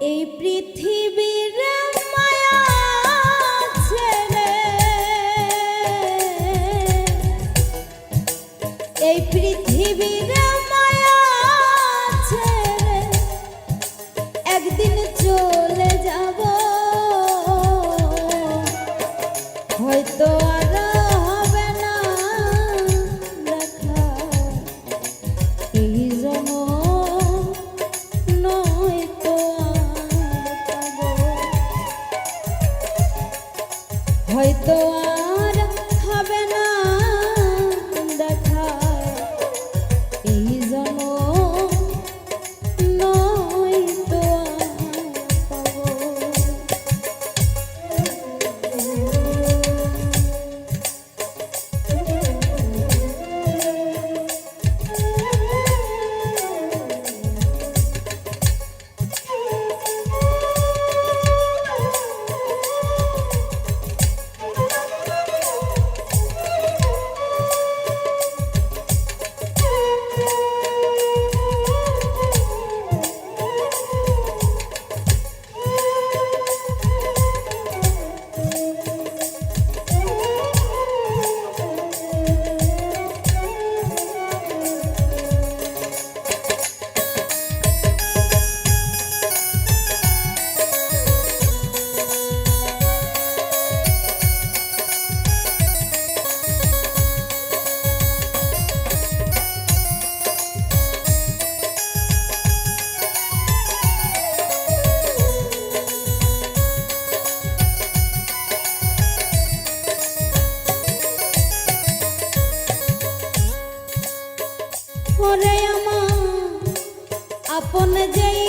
এই পৃথিবীর ওরে আমার আপন যে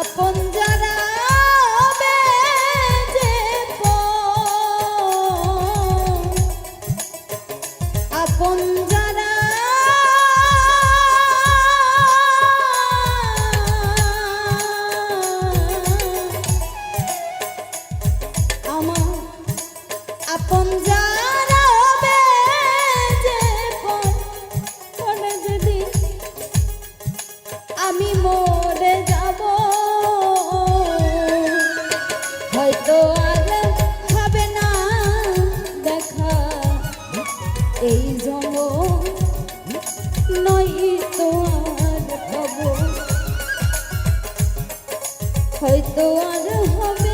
upon the এই জম নয় তো আর হব হয়তো আর হবে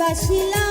বাসিলাম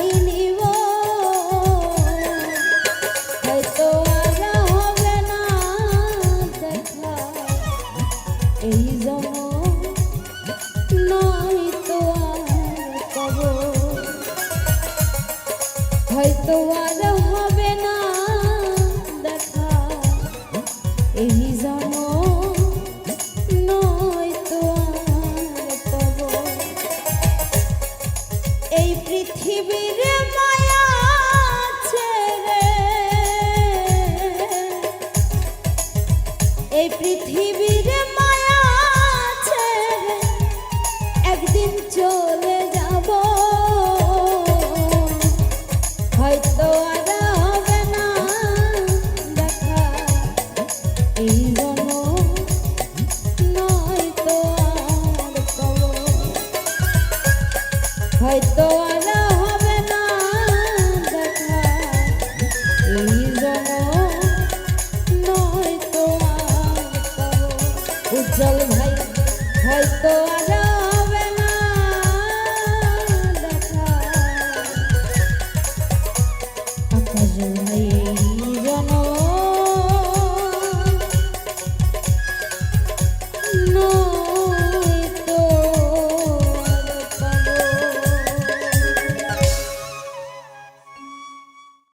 এই পৃথিবীর মায়া একদিন চলে যাব। হয়তো আর হবে না দেখা। এই নয়তো আর হয়তো